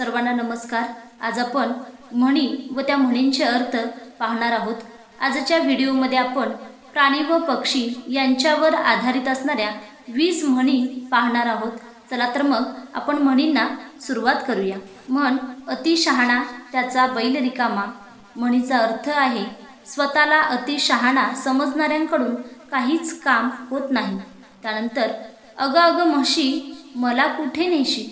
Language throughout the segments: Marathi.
सर्वांना नमस्कार. आज आपण म्हणी व त्या म्हणींचे अर्थ पाहणार आहोत. आजच्या व्हिडिओमध्ये आपण प्राणी व पक्षी यांच्यावर आधारित असणाऱ्या वीस म्हणी पाहणार आहोत. चला तर मग आपण म्हणींना सुरुवात करूया. म्हण अति शहाणा त्याचा बैल रिकामा म्हणीचा अर्थ आहे स्वतःला अति शहाणा समजणाऱ्यांकडून काहीच काम होत नाही. त्यानंतर अगं अगं म्हशी मला कुठे नेशी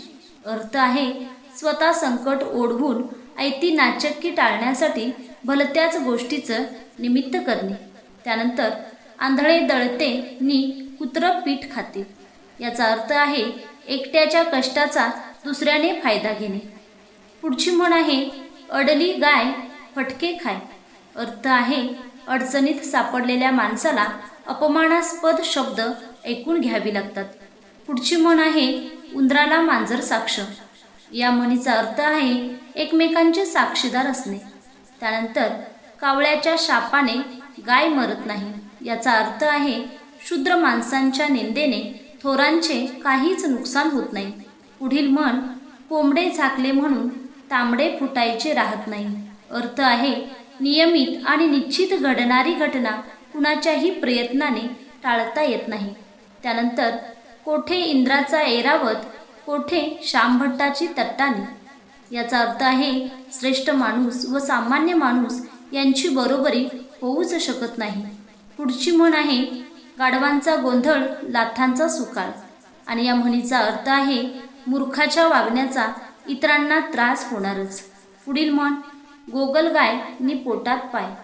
अर्थ आहे स्वतः संकट ओढवून ऐती नाचक्की टाळण्यासाठी भलत्याच गोष्टीचं निमित्त करणे. त्यानंतर आंधळे दळते नि कुत्र पीठ खाते. याचा अर्थ आहे एकट्याच्या कष्टाचा दुसऱ्याने फायदा घेणे. पुढची म्हण आहे अडली गाय फटके खाय. अर्थ आहे अडचणीत सापडलेल्या माणसाला अपमानास्पद शब्द ऐकून घ्यावी लागतात. पुढची म्हण आहे उंदराला मांजर साक्ष. या म्हणीचा अर्थ आहे एकमेकांचे साक्षीदार असणे. त्यानंतर कावळ्याच्या शापाने गाय मरत नाही. याचा अर्थ आहे शूद्र माणसांच्या निंदेने थोरांचे काहीच नुकसान होत नाही. पुढील म्हण कोंबडे झाकले म्हणून तांबडे फुटायचे राहत नाही. अर्थ आहे नियमित आणि निश्चित घडणारी घटना कुणाच्याही प्रयत्नाने टाळता येत नाही. त्यानंतर कोठे इंद्राचा ऐरावत कोठे श्यामभट्टाची तट्टाने? याचा अर्थ आहे श्रेष्ठ माणूस व सामान्य माणूस यांची बरोबरी होऊच शकत नाही. पुढची म्हण आहे गाढवांचा गोंधळ लाथांचा सुकाळ. आणि या म्हणीचा अर्थ आहे मूर्खाच्या वागण्याचा इतरांना त्रास होणारच. पुढील म्हण गोगलगाय नि पोटात पाय.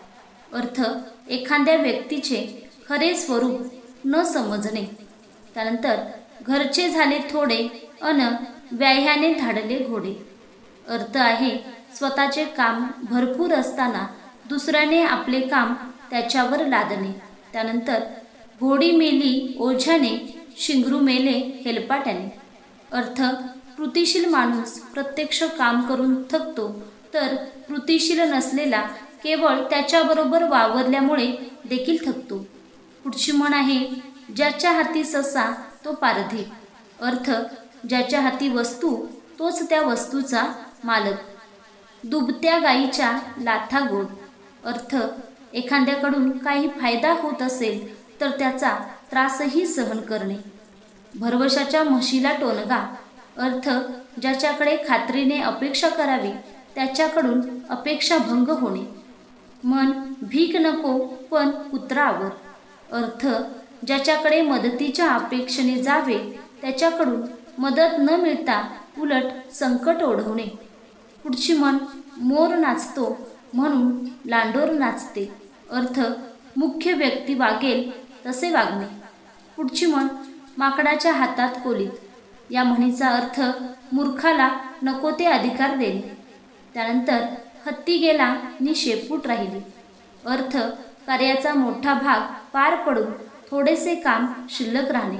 अर्थ एखाद्या व्यक्तीचे खरे स्वरूप न समजणे. त्यानंतर घरचे झाले थोडे अन व्याह्याने धाडले घोडे. अर्थ आहे स्वतःचे काम भरपूर असताना दुसऱ्याने आपले काम त्याच्यावर लादणे. त्यानंतर घोडी मेली ओझ्याने शिंगरू मेले हेलपाट्याने. अर्थ कृतिशील माणूस प्रत्यक्ष काम करून थकतो तर कृतिशील नसलेला केवळ त्याच्याबरोबर वावरल्यामुळे देखील थकतो. पुढची म्हण आहे ज्याच्या हाती ससा तो पारधी. अर्थ ज्याच्या हाती वस्तू तोच त्या वस्तूचा मालक. दुबत्या गाईच्या लाथा गोड. अर्थ एखाद्याकडून काही फायदा होत असेल तर त्याचा त्रासही सहन करणे. भरवशाच्या म्हशीला टोनगा. अर्थ ज्याच्याकडे खात्रीने अपेक्षा करावी त्याच्याकडून अपेक्षा भंग होणे. मन भीक नको पण कुत्रावर अर्थ ज्याच्याकडे मदतीच्या अपेक्षेने जावे त्याच्याकडून मदत न मिळता उलट संकट ओढवणे. पुढची मन मोर नाचतो म्हणून लांडोर नाचते. अर्थ मुख्य व्यक्ती वागेल तसे वागणे. पुढची म्हण माकडाच्या हातात कोलीत. या म्हणीचा अर्थ मूर्खाला नको ते अधिकार देणे. त्यानंतर हत्ती गेला नि शेपूट राहिली. अर्थ कार्याचा मोठा भाग पार पडून थोडेसे काम शिल्लक राहणे.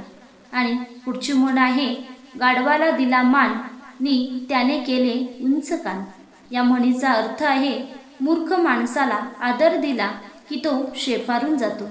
आणि पुढची म्हण आहे गाढवाला दिला मान नि त्याने केले उंच कान. या म्हणीचा अर्थ आहे मूर्ख माणसाला आदर दिला की तो शेफारून जातो.